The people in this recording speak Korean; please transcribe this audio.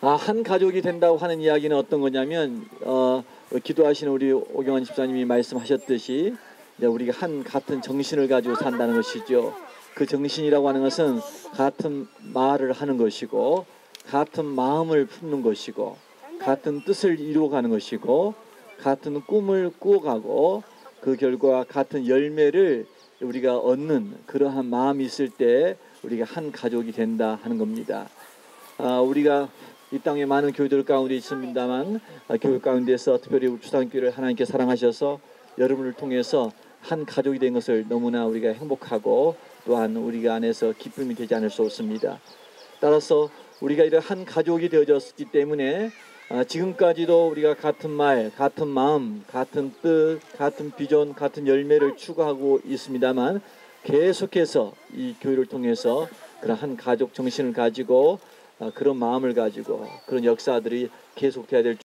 아, 한 가족이 된다고 하는 이야기는 어떤 거냐면 어, 기도하시는 우리 오경환 집사님이 말씀하셨듯이 우리가 한 같은 정신을 가지고 산다는 것이죠. 그 정신이라고 하는 것은 같은 말을 하는 것이고 같은 마음을 품는 것이고 같은 뜻을 이루어가는 것이고 같은 꿈을 꾸어가고 그 결과 같은 열매를 우리가 얻는 그러한 마음이 있을 때 우리가 한 가족이 된다 하는 겁니다. 아, 우리가 이 땅에 많은 교회들 가운데 있습니다만 아, 교회 가운데서 특별히 우리 주상교회를 하나님께 사랑하셔서 여러분을 통해서 한 가족이 된 것을 너무나 우리가 행복하고 또한 우리가 안에서 기쁨이 되지 않을 수 없습니다. 따라서 우리가 이런 한 가족이 되어졌기 때문에 아, 지금까지도 우리가 같은 말, 같은 마음, 같은 뜻, 같은 비전, 같은 열매를 추구하고 있습니다만 계속해서 이 교회를 통해서 그런 한 가족 정신을 가지고 아, 그런 마음을 가지고 그런 역사들이 계속돼야 될